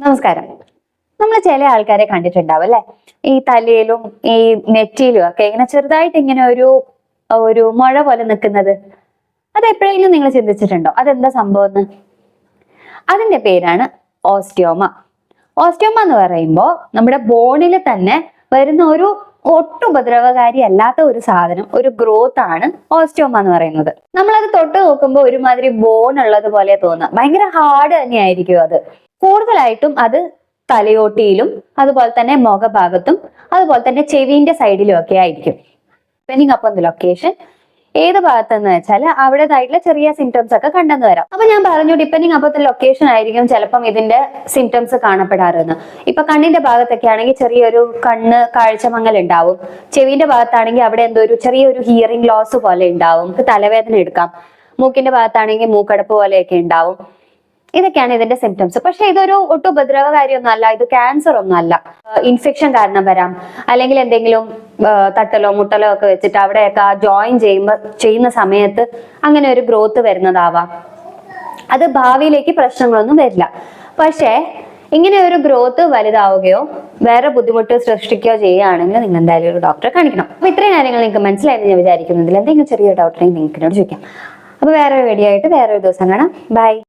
നമസ്കാരം. നമ്മൾ ചില ആൾക്കാരെ കണ്ടിട്ടുണ്ടാവും അല്ലെ? ഈ തലയിലും ഈ നെറ്റിയിലും ഒക്കെ ഇങ്ങനെ ചെറുതായിട്ട് ഇങ്ങനെ ഒരു ഒരു മഴ പോലെ നിൽക്കുന്നത് അത് എപ്പോഴെങ്കിലും നിങ്ങൾ ചിന്തിച്ചിട്ടുണ്ടോ? അതെന്താ സംഭവം എന്ന്? അതിന്റെ പേരാണ് ഓസ്റ്റിയോമ. ഓസ്റ്റിയോമ എന്ന് പറയുമ്പോൾ നമ്മുടെ ബോണിൽ തന്നെ വരുന്ന ഒരു ഒട്ടും ഉപദ്രവകാരി അല്ലാത്ത ഒരു സാധനം ഒരു ഗ്രോത്ത് ആണ് ഓസ്റ്റിയോമ എന്ന് പറയുന്നത്. നമ്മളത് തൊട്ട് നോക്കുമ്പോൾ ഒരുമാതിരി ബോൺ ഉള്ളത് പോലെ തോന്നുക ഭയങ്കര ഹാർഡ് തന്നെയായിരിക്കും അത്. കൂടുതലായിട്ടും അത് തലയോട്ടിയിലും അതുപോലെ തന്നെ മുഖഭാഗത്തും അതുപോലെ തന്നെ ചെവിന്റെ സൈഡിലും ഒക്കെ ആയിരിക്കും. അപ്പം ദി ലൊക്കേഷൻ ഏത് ഭാഗത്തെന്ന് വെച്ചാൽ അവിടേതായിട്ടുള്ള ചെറിയ സിംറ്റംസ് ഒക്കെ കണ്ടെന്ന് വരാം. അപ്പൊ ഞാൻ പറഞ്ഞു ഡിപ്പെൻഡിങ് അപ്പത്തെ ലൊക്കേഷൻ ആയിരിക്കും ചിലപ്പം ഇതിന്റെ സിംറ്റംസ് കാണപ്പെടാറെന്ന് ഇപ്പൊ കണ്ണിന്റെ ഭാഗത്തൊക്കെ ആണെങ്കിൽ ചെറിയൊരു കണ്ണ് കാഴ്ചമങ്ങൽ ഉണ്ടാവും. ചെവിന്റെ ഭാഗത്താണെങ്കിൽ അവിടെ എന്തോ ഒരു ചെറിയൊരു ഹിയറിംഗ് ലോസ് പോലെ ഉണ്ടാവും. തലവേദന എടുക്കാം. മൂക്കിന്റെ ഭാഗത്താണെങ്കിൽ മൂക്കടപ്പ് പോലെയൊക്കെ ഉണ്ടാവും. ഇതൊക്കെയാണ് ഇതിന്റെ സിംറ്റംസ് പക്ഷെ ഇതൊരു ഒട്ടും ഉപദ്രവകാരിയൊന്നും അല്ല ഇത് ക്യാൻസർ ഒന്നും അല്ല ഇൻഫെക്ഷൻ കാരണം വരാം. അല്ലെങ്കിൽ എന്തെങ്കിലും തട്ടലോ മുട്ടലോ ഒക്കെ വെച്ചിട്ട് അവിടെയൊക്കെ ആ ജോയിൻ ചെയ്യുമ്പോൾ ചെയ്യുന്ന സമയത്ത് അങ്ങനെ ഒരു ഗ്രോത്ത് വരുന്നതാവാം. അത് ഭാവിയിലേക്ക് പ്രശ്നങ്ങളൊന്നും വരില്ല. പക്ഷേ ഇങ്ങനെ ഒരു ഗ്രോത്ത് വലുതാവുകയോ വേറെ ബുദ്ധിമുട്ട് സൃഷ്ടിക്കുകയോ ചെയ്യുകയാണെങ്കിൽ നിങ്ങൾ എന്തായാലും ഒരു ഡോക്ടറെ കാണിക്കണം. അപ്പൊ ഇത്രയും കാര്യങ്ങൾ നിങ്ങൾക്ക് മനസ്സിലായെന്ന് ഞാൻ വിചാരിക്കുന്നതിൽ എന്തെങ്കിലും ചെറിയ ഡൗട്ടുണ്ടെങ്കിൽ നിങ്ങൾക്ക് എന്നോട് ചോദിക്കാം. അപ്പൊ വേറെ വീഡിയോ ആയിട്ട് ഒരു ദിവസം കാണാം. ബൈ